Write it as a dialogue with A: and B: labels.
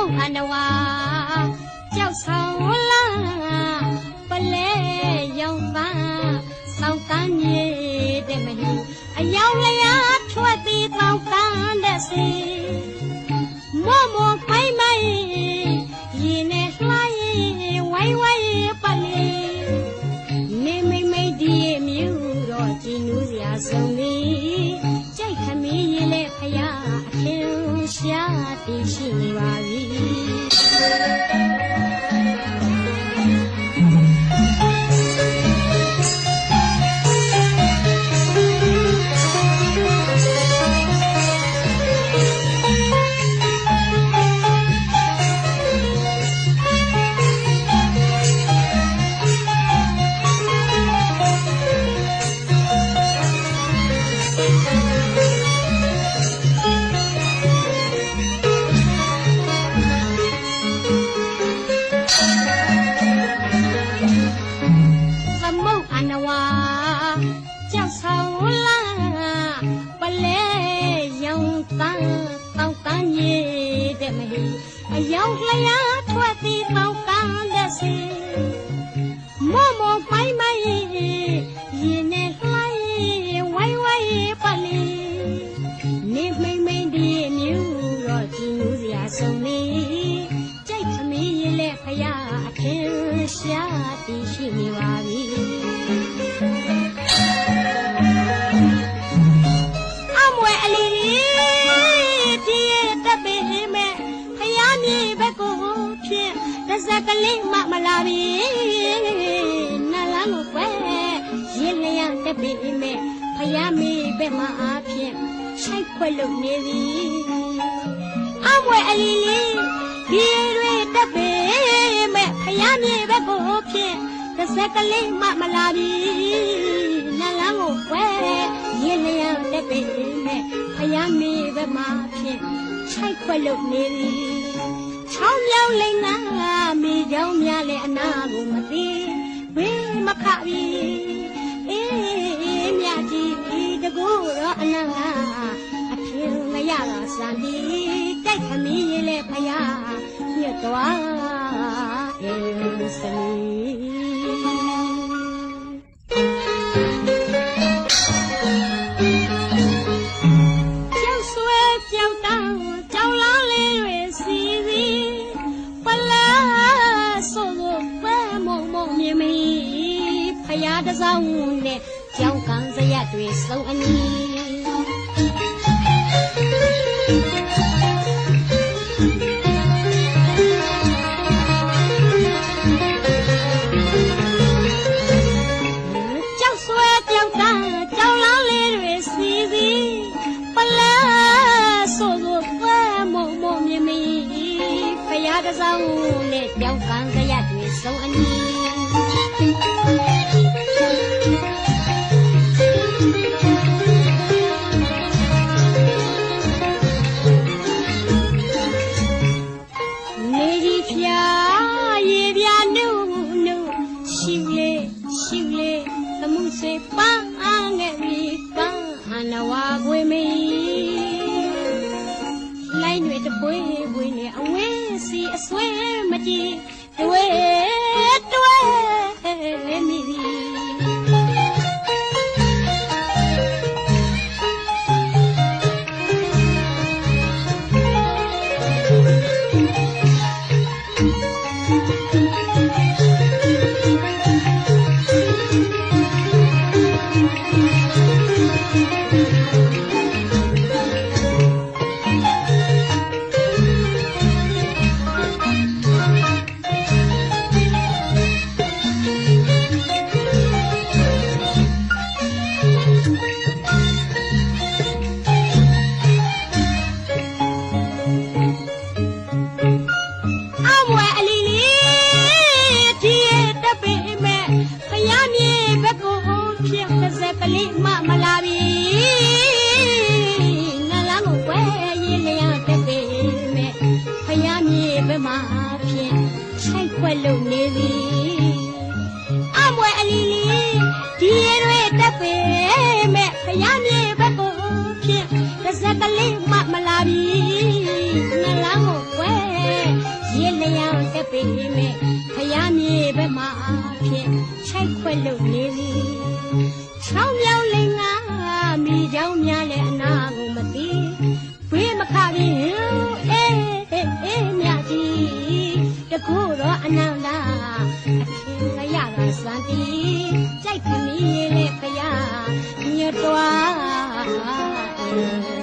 A: ုတ်အန္တဝါကြောက်ဆောင်လာပလဲရောင်ပါသောက်တန်းမြေတဲ့မယူအယောင်လျာထွက်ပြီးသောက်တန်းတဲ့စီမောမောခိုင်မိုင်ရေနဲ့လှိုင်းဝိုင်းဝိုင်းပလဲနေမိမ့်မိတ်ဒီမြို့တော့ကြည်နူးစရာဆုံးလေးကြိုက်ခမင်းရင်လဲဖရာအခင်ရှာတည်ရှိနေပါ အယောင်လျာထွက်သည်တောက်တန်းတဲ့စီမောမောပိုင်မိုင်ရင်နဲ့လှိုင်းဝိုင်းဝိုင်းပလီနေမိမ့်မိမ့်ဒီမြူတော့ကြည်နူးစရာဆုံးနေ ဖြင့်တစ်စက်ကလေးမမလာပြီနလန်းကိုကွယ်ရင်းလျက်တပ်ပေမဲ့ဖယားမြေဘက်မှာအားဖြင့်ရှိုက်ခွက်လို့နေပြီအမွယ်အလီဒီတွေတပ်ပေမဲ့ဖယားမြေဘက်ကိုဖြင့်တစ်စက်ကလေးမမလာပြီနလန်းကိုကွယ်ရင်းလျက်တပ်ပေမဲ့ဖယားမြေဘက်မှာဖြင့်ရှိုက်ခွက်လို့နေပြီ ချောင်းမြောင်းလိန်ကမိကြောင်များလဲအနာကိုမသိဘေးမခပြီအေးမြတ်ကြီးတကူတော့အနာအထင်မရတာစံဒီတိုက်ခမီးရင်လဲဖယားညွတ်သွားအင်းစမီ ယားတစ်စောင်းနဲ့ကြောင်ကံစရက်တွေစုံအနီး ရှိလေရှိလေသမှုစေပန်းအားငယ်ပြီးပန်းအနဝါခွေမီလိုက်တွေတပွေးပွေးနဲ့အဝဲစီအဆွဲမကြည့်တွေ့ မဲ့ဖယားမြေဘက်ကိုဖြစ်ပါစကလေးမမလာပြီငလန်းကိုကွယ်ရေလျောင်တက်ပေမဲ့ဖယားမြေဘက်မှာဖြစ်ခြိုက်ခွက်လို့နေပြီချောင်းမြောင်းလိန်ကမိကြောင်များလဲအနာကိုမသိဘေးမခပြီအေးအေးအေးမြတ်ကြီးတကူတော့အနာတာအထင်ကရတာစွမ်းတီကြိုက်ခမီးလေ ဖယားညွတ်တော်